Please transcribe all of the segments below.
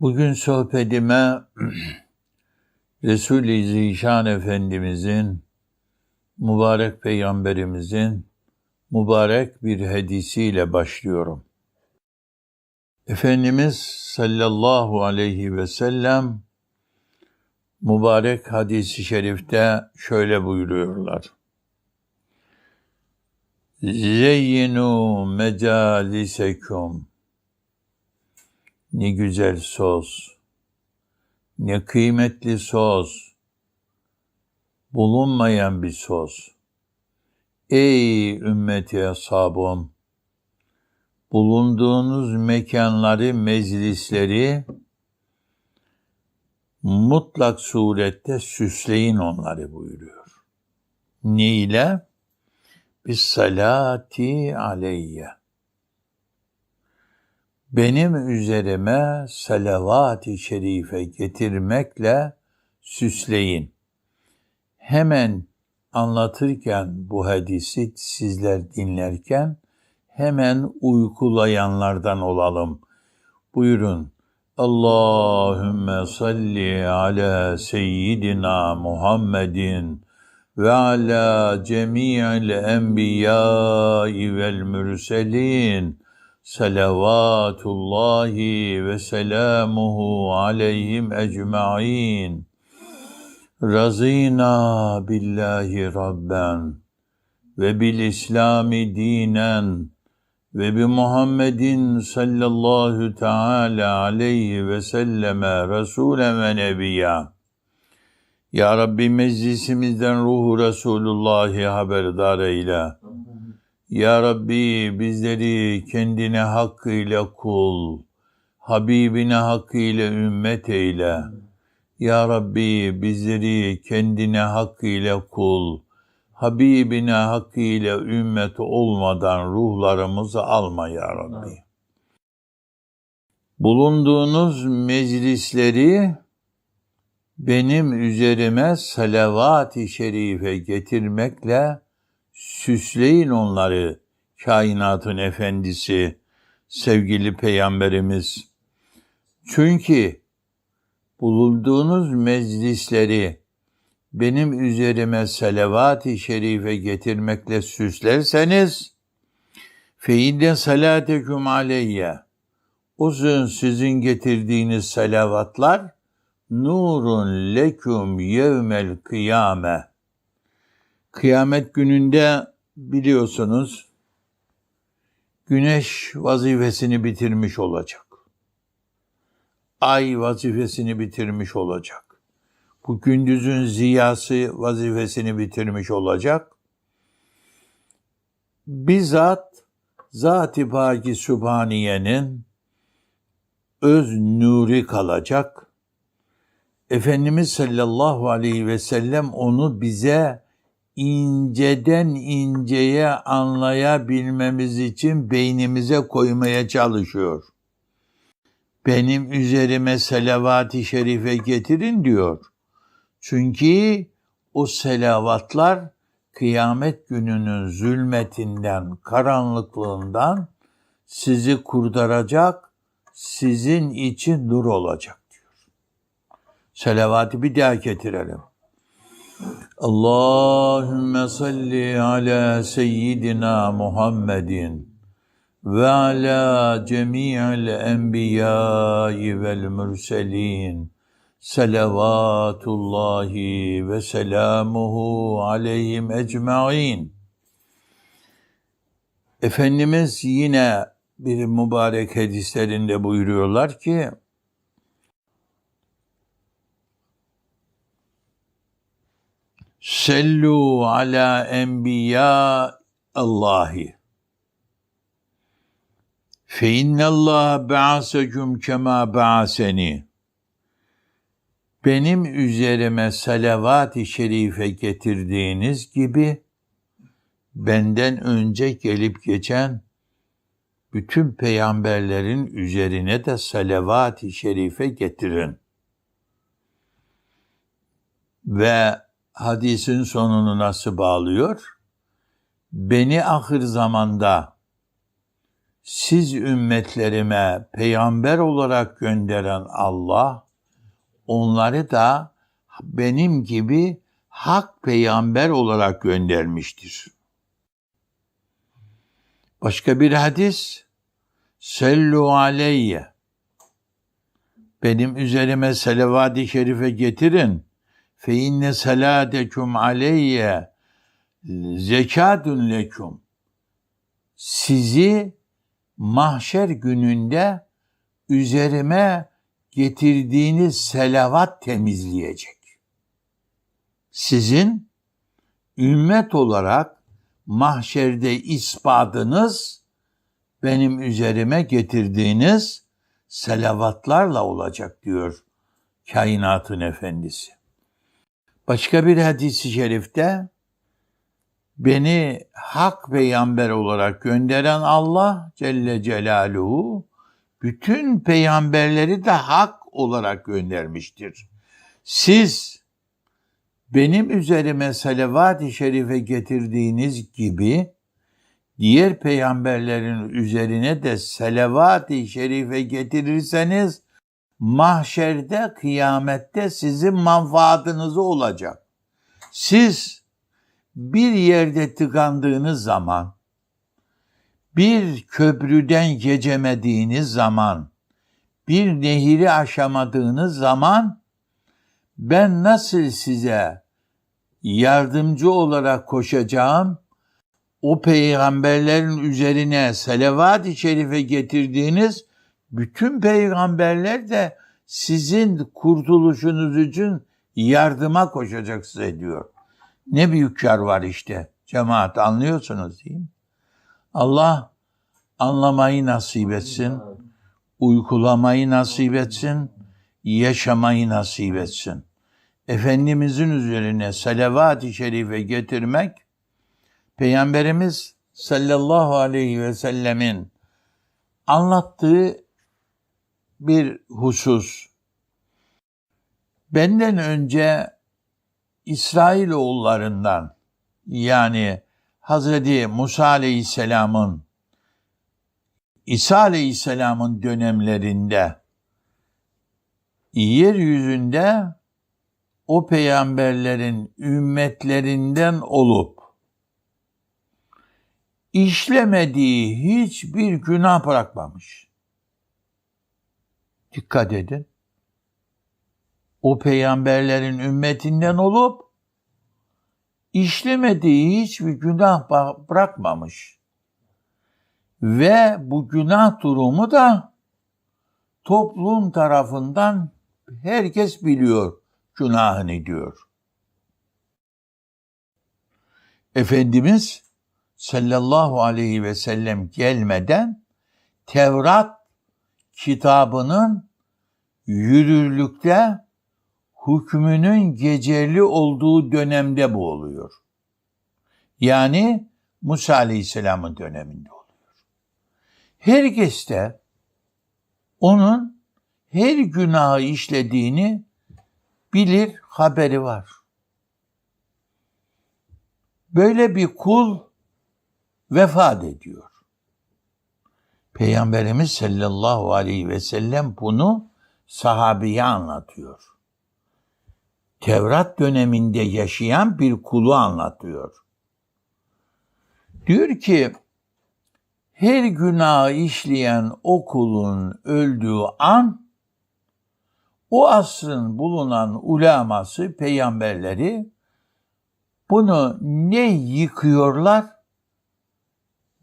Bugün sohbetime Resul-i Zişan Efendimizin, mübarek peygamberimizin mübarek bir hadisiyle başlıyorum. Efendimiz sallallahu aleyhi ve sellem mübarek hadisi şerifte şöyle buyuruyorlar. Zeyyinu mecalisekum ne güzel söz, ne kıymetli söz, bulunmayan bir söz. Ey ümmeti ashabım, bulunduğunuz mekanları, meclisleri mutlak surette süsleyin onları buyuruyor. Ne ile? Bis salati aleyye benim üzerime salavat-ı şerife getirmekle süsleyin. Hemen anlatırken bu hadisi sizler dinlerken hemen uykulayanlardan olalım. Buyurun. Allahümme salli ala seyyidina Muhammedin ve ala cemi'il enbiyai vel mürselin salavatullahi ve selamuhu aleyhim ecma'in. Razina billahi rabben ve bil İslami dinen ve bi Muhammedin sallallahu teala aleyhi ve selleme Resulen ve Nebiyya. Ya Rabbi meclisimizden. Ya Rabbi bizleri kendine hakkıyla kul, Habibine hakkıyla ümmet eyle. Ya Rabbi bizleri kendine hakkıyla kul, Habibine hakkıyla ümmet olmadan ruhlarımızı alma ya Rabbi. Bulunduğunuz meclisleri benim üzerime salavat-ı şerife getirmekle süsleyin onları kainatın efendisi, sevgili peygamberimiz. Çünkü bulunduğunuz meclisleri benim üzerime salavat-ı şerife getirmekle süslerseniz feyinde salateküm aleyye uzun sizin getirdiğiniz salavatlar nurun leküm yevmel kıyame Kıyamet gününde biliyorsunuz güneş vazifesini bitirmiş olacak. Ay vazifesini bitirmiş olacak. Bu gündüzün ziyası vazifesini bitirmiş olacak. Bizzat Zat-ı Paki Sübhaniye'nin öz nuri kalacak. Efendimiz sallallahu aleyhi ve sellem onu bize inceden inceye anlayabilmemiz için beynimize koymaya çalışıyor. Benim üzerime selavat-ı şerife getirin diyor. Çünkü o selavatlar kıyamet gününün zulmetinden, karanlıklığından sizi kurtaracak, sizin için nur olacak diyor. Selavatı bir daha getirelim. Allahümme salli ala seyyidina Muhammedin ve ala cemi'il enbiyai vel mürselin salavatullahi ve selamuhu aleyhim ecma'in. Efendimiz yine bir mübarek hadislerinde buyuruyorlar ki Sellu ala enbiya Allahi. Fe innallah ba'asekum kema ba'aseni. Benim üzerime salavat-ı şerife getirdiğiniz gibi benden önce gelip geçen bütün peygamberlerin üzerine de salavat-ı şerife getirin. Ve hadisin sonunu nasıl bağlıyor? Beni ahir zamanda siz ümmetlerime peygamber olarak gönderen Allah onları da benim gibi hak peygamber olarak göndermiştir. Başka bir hadis Sellu aleyye benim üzerime selavat-ı şerife getirin. Fe inne salatekum aleyye zekatun lekum. Sizi mahşer gününde üzerime getirdiğiniz selavat temizleyecek. Sizin ümmet olarak mahşerde ispatınız benim üzerime getirdiğiniz selavatlarla olacak diyor kainatın efendisi. Başka bir hadisi şerifte beni hak peygamber olarak gönderen Allah Celle Celaluhu bütün peygamberleri de hak olarak göndermiştir. Siz benim üzerime salavat-ı şerife getirdiğiniz gibi diğer peygamberlerin üzerine de salavat-ı şerife getirirseniz mahşerde kıyamette sizin manfaatınız olacak. Siz bir yerde tıkandığınız zaman, bir köprüden geçemediğiniz zaman, bir nehiri aşamadığınız zaman ben nasıl size yardımcı olarak koşacağım? O peygamberlerin üzerine selavat-ı şerife getirdiğiniz bütün peygamberler de sizin kurtuluşunuz için yardıma koşacak size diyor. Ne büyük kar var işte. Cemaat anlıyorsunuz değil mi? Allah anlamayı nasip etsin, uykulamayı nasip etsin, yaşamayı nasip etsin. Efendimizin üzerine salavat-ı şerife getirmek, Peygamberimiz sallallahu aleyhi ve sellemin anlattığı bir husus. Benden önce İsrailoğullarından yani Hazreti Musa Aleyhisselam'ın İsa Aleyhisselam'ın dönemlerinde yeryüzünde o peygamberlerin ümmetlerinden olup işlemediği hiçbir günah bırakmamış. Dikkat edin. O peygamberlerin ümmetinden olup işlemediği hiçbir günah bırakmamış. Ve bu günah durumu da toplum tarafından herkes biliyor günahını diyor. Efendimiz sallallahu aleyhi ve sellem gelmeden Tevrat kitabının yürürlükte hükmünün geçerli olduğu dönemde bu oluyor. Yani Musa Aleyhisselam'ın döneminde oluyor. Herkes de onun her günahı işlediğini bilir, haberi var. Böyle bir kul vefat ediyor. Peygamberimiz sallallahu aleyhi ve sellem bunu sahabiye anlatıyor. Tevrat döneminde yaşayan bir kulu anlatıyor. Diyor ki her günah işleyen o kulun öldüğü an o asrın bulunan uleması, peygamberleri bunu ne yıkıyorlar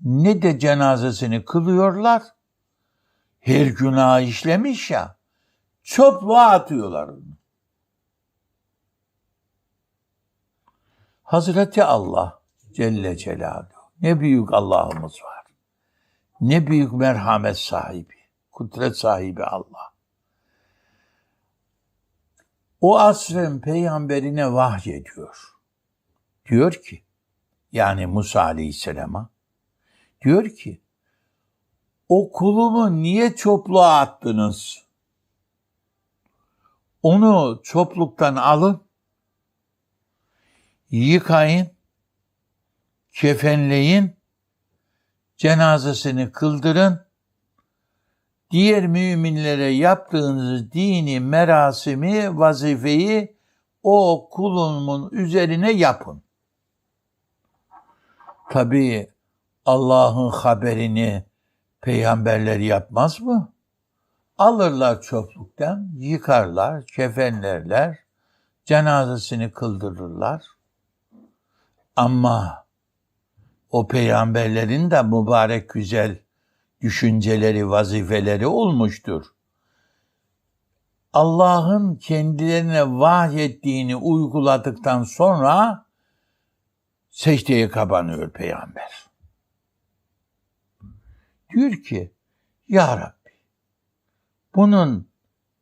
ne de cenazesini kılıyorlar. Her günah işlemiş ya, çöplüğe atıyorlar. Hazreti Allah Celle Celaluhu. Ne büyük Allah'ımız var. Ne büyük merhamet sahibi, kudret sahibi Allah. O asrın peygamberine vahyediyor. Diyor ki, yani Musa Aleyhisselam'a, diyor ki, o kulumu niye çopluğa attınız? Onu çopluktan alın, yıkayın, kefenleyin, cenazesini kıldırın. Diğer müminlere yaptığınız dini merasimi, vazifeyi o kulumun üzerine yapın. Tabii Allah'ın haberini peygamberler yapmaz mı? Alırlar çöplükten, yıkarlar, kefenlerler, cenazesini kıldırırlar. Ama o peygamberlerin de mübarek güzel düşünceleri, vazifeleri olmuştur. Allah'ın kendilerine vahyettiğini uyguladıktan sonra secdeye kapanıyor peygamber. Diyor ki, Ya Rabbi, bunun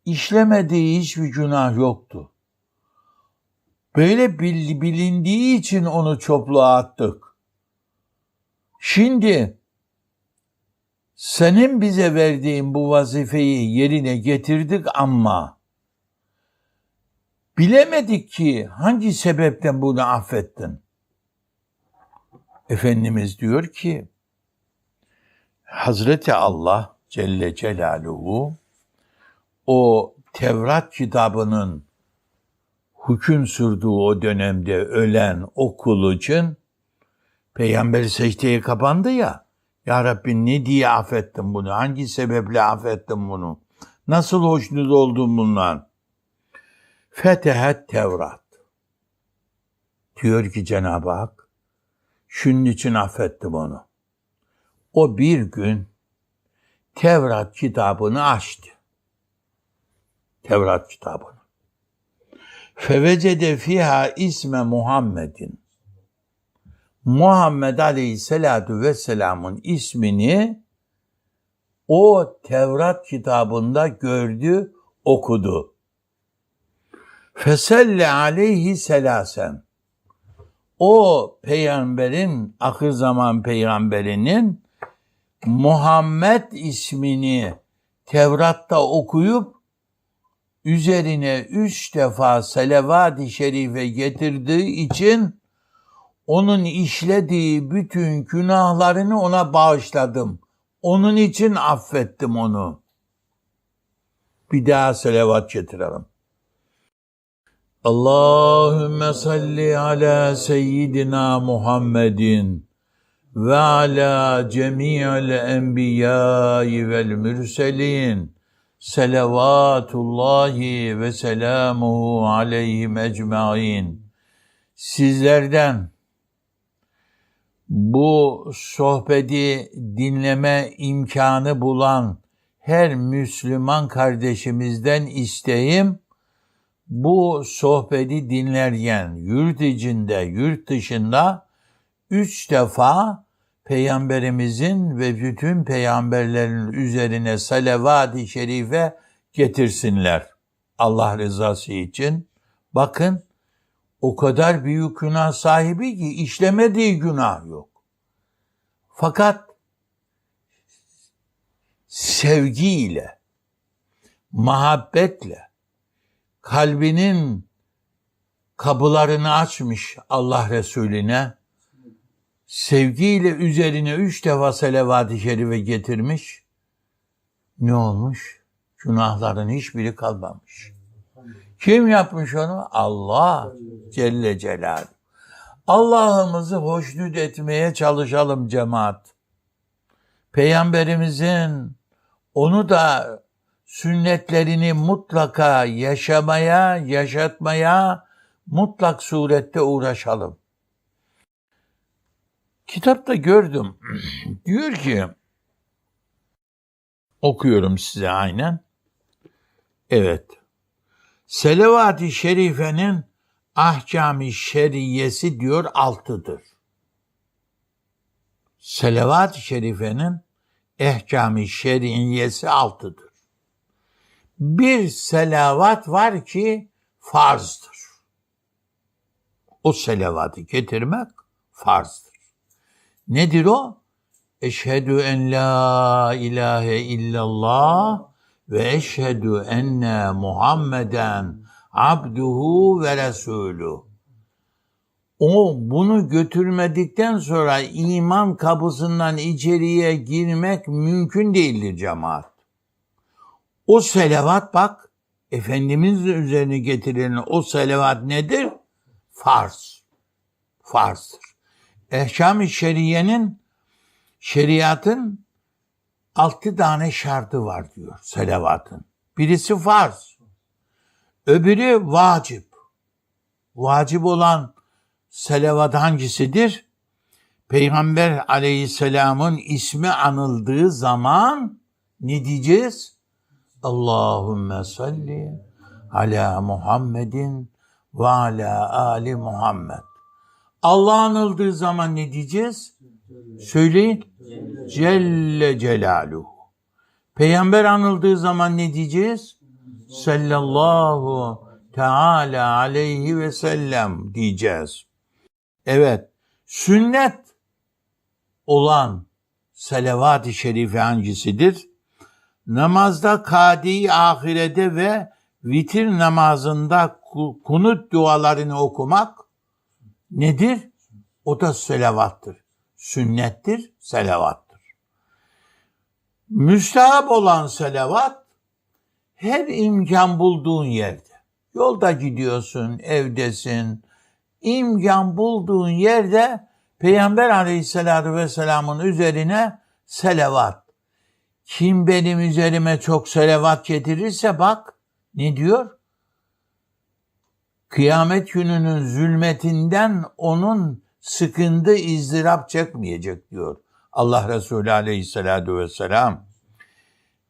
işlemediği hiçbir günah yoktu. Böyle bil- bilindiği için onu çöplüğe attık. Şimdi senin bize verdiğin bu vazifeyi yerine getirdik ama bilemedik ki hangi sebepten bunu affettin. Efendimiz diyor ki Hazreti Allah Celle Celaluhu o Tevrat kitabının hüküm sürdüğü o dönemde ölen o kul için peygamber secdeye kapandı ya. Ya Rabbi ne diye affettin bunu? Hangi sebeple affettin bunu? Nasıl hoşnut oldun bundan? Fetehet Tevrat. Diyor ki Cenab-ı Hak, şunun için affettim onu. O bir gün Tevrat kitabını açtı. Tevrat kitabını. Fevecede fiha isme Muhammedin. Muhammed Aleyhisselatu Vesselam'ın ismini o Tevrat kitabında gördü, okudu. Feselle aleyhi selasen. O peygamberin, ahir zaman peygamberinin Muhammed ismini Tevrat'ta okuyup üzerine üç defa selavat-ı şerife getirdiği için onun işlediği bütün günahlarını ona bağışladım. Onun için affettim onu. Bir daha selavat getirelim. Allahümme salli ala seyyidina Muhammedin ve ala cemi'il enbiyai vel mürselin selavatullahi ve selamuhu aleyhim ecmain. Sizlerden bu sohbeti dinleme imkanı bulan her Müslüman kardeşimizden isteğim bu sohbeti dinlerken yurt içinde, yurt dışında üç defa Peygamberimizin ve bütün peygamberlerin üzerine salavat-ı şerife getirsinler. Allah rızası için. Bakın o kadar büyük günah sahibi ki işlemediği günah yok. Fakat sevgiyle, muhabbetle, kalbinin kapılarını açmış Allah Resulüne, sevgiyle üzerine üç defa selavat-ı şerife getirmiş, ne olmuş? Günahların hiçbiri kalmamış. Kim yapmış onu? Allah Celle Celaluhu. Allah'ımızı hoşnut etmeye çalışalım cemaat. Peygamberimizin onu da sünnetlerini mutlaka yaşamaya, yaşatmaya mutlak surette uğraşalım. Kitapta gördüm. Diyor ki okuyorum size aynen. Evet. Selavat-ı Şerife'nin ahkam-ı şeriyesi diyor altıdır. Selavat-ı Şerife'nin ehkam-ı şeriyesi altıdır. Bir selavat var ki farzdır. O selavatı getirmek farzdır. Nedir o? Eşhedü en la ilahe illallah ve eşhedü enne Muhammeden abduhu ve resulü. O bunu götürmedikten sonra iman kapısından içeriye girmek mümkün değildir cemaat. O selavat bak, Efendimiz üzerine getirilen o selavat nedir? Farz. Farzdır. Ehkam-ı şeriyenin, şeriatın altı tane şartı var diyor selavatın. Birisi farz. Öbürü vacip. Vacip olan selavat hangisidir? Peygamber aleyhisselamın ismi anıldığı zaman ne diyeceğiz? Allahümme salli ala Muhammedin ve ala Ali Muhammed. Allah anıldığı zaman ne diyeceğiz? Söyleyin. Celle Celaluhu. Peygamber anıldığı zaman ne diyeceğiz? Sallallahu Teala aleyhi ve sellem diyeceğiz. Evet, sünnet olan selavat-ı şerife hangisidir? Namazda kadi ahirede ve vitir namazında ku- kunut dualarını okumak nedir? O da selavattır. Sünnettir, selavattır. Müstahap olan selavat her imkan bulduğun yerde. Yolda gidiyorsun, evdesin. imkan bulduğun yerde Peygamber aleyhissalatü vesselamın üzerine selavat. Kim benim üzerime çok selavat getirirse bak ne diyor? Kıyamet gününün zulmetinden onun sıkıntı izdırap çekmeyecek diyor. Allah Resulü aleyhissalatü vesselam.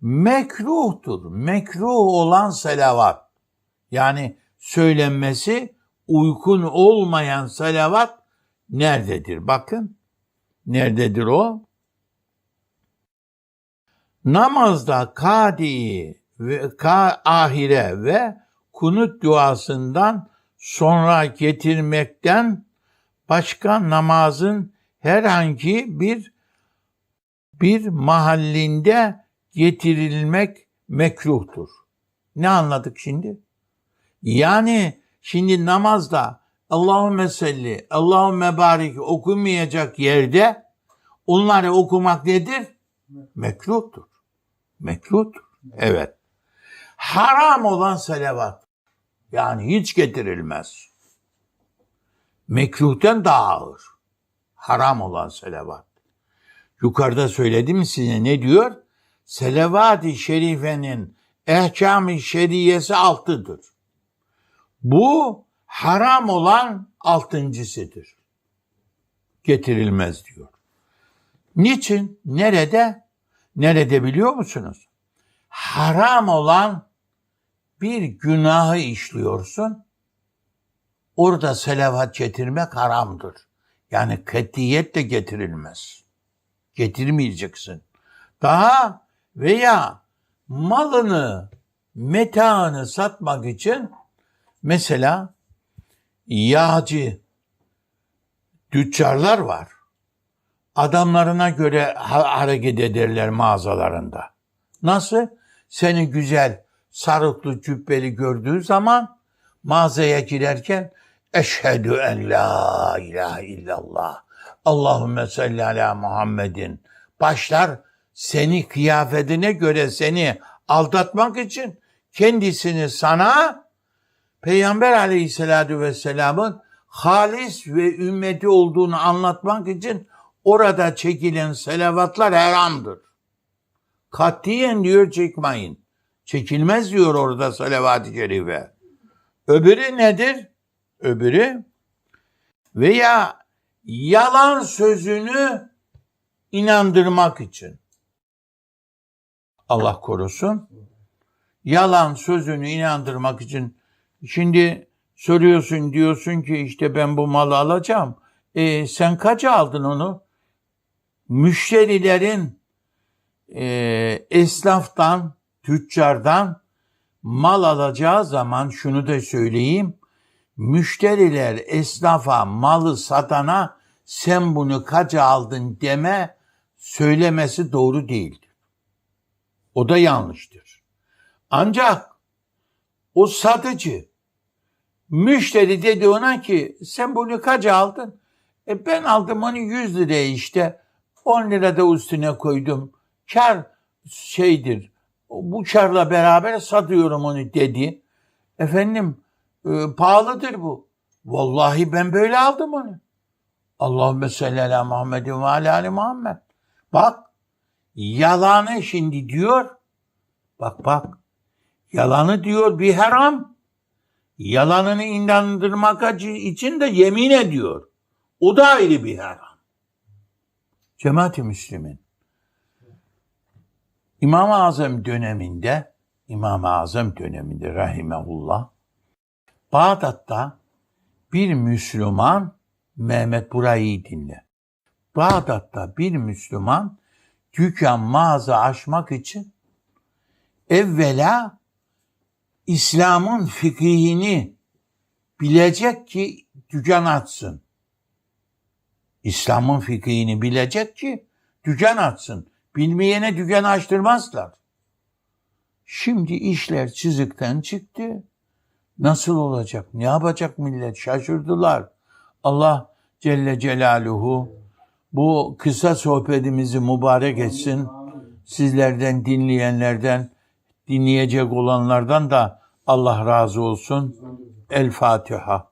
Mekruhtur. Mekruh olan selavat. Yani söylenmesi uykun olmayan salavat nerededir? Bakın. Nerededir o? Namazda kadi ve ka ahire ve kunut duasından sonra getirmekten başka namazın herhangi bir bir mahallinde getirilmek mekruhtur. Ne anladık şimdi? Yani şimdi namazda Allahümme salli, Allahümme barik okunmayacak yerde onları okumak nedir? Mekruhtur. Mekruhtur. Evet. Haram olan selavat. Yani hiç getirilmez. Mekruhten daha ağır. Haram olan selavat. Yukarıda söyledim size ne diyor? Selavat-ı şerifenin ehkam-ı şeriyesi altıdır. Bu haram olan altıncısıdır. Getirilmez diyor. Niçin? Nerede? Nerede biliyor musunuz? Haram olan bir günahı işliyorsun. Orada selavat getirmek haramdır. Yani ketiyet de getirilmez. Getirmeyeceksin. Daha veya malını, metaını satmak için mesela yağcı tüccarlar var. Adamlarına göre ha- hareket ederler mağazalarında. Nasıl? Seni güzel sarıklı cübbeli gördüğü zaman mağazaya girerken eşhedü en la ilahe illallah Allahümme salli ala Muhammedin başlar seni kıyafetine göre seni aldatmak için kendisini sana Peygamber aleyhissalatü vesselamın halis ve ümmeti olduğunu anlatmak için orada çekilen selavatlar haramdır. Katiyen diyor çekmeyin. Çekilmez diyor orada salavat-ı şerife. Öbürü nedir? Öbürü veya yalan sözünü inandırmak için. Allah korusun. Yalan sözünü inandırmak için. Şimdi soruyorsun diyorsun ki işte ben bu malı alacağım. E, sen kaça aldın onu? Müşterilerin e, esnaftan, tüccardan mal alacağı zaman şunu da söyleyeyim. Müşteriler esnafa malı satana sen bunu kaça aldın deme söylemesi doğru değildir. O da yanlıştır. Ancak o satıcı Müşteri dedi ona ki sen bunu kaç aldın? E ben aldım onu 100 liraya işte. 10 lira da üstüne koydum. Kar şeydir. Bu karla beraber satıyorum onu dedi. Efendim e, pahalıdır bu. Vallahi ben böyle aldım onu. Allahümme salli ala Muhammedin ve ala ali Muhammed. Bak yalanı şimdi diyor. Bak bak. Yalanı diyor bir haram. Yalanını inandırmak için de yemin ediyor. O da ayrı bir haram. Cemaat-i Müslümin. İmam-ı Azam döneminde, İmam-ı Azam döneminde rahimehullah, Bağdat'ta bir Müslüman, Mehmet burayı dinle. Bağdat'ta bir Müslüman dükkan mağaza açmak için evvela İslam'ın fikihini bilecek ki dükkan açsın. İslam'ın fikihini bilecek ki dükkan açsın. Bilmeyene dükkan açtırmazlar. Şimdi işler çizikten çıktı. Nasıl olacak? Ne yapacak millet? Şaşırdılar. Allah Celle Celaluhu bu kısa sohbetimizi mübarek etsin. Sizlerden dinleyenlerden, dinleyecek olanlardan da Allah razı olsun. El Fatiha.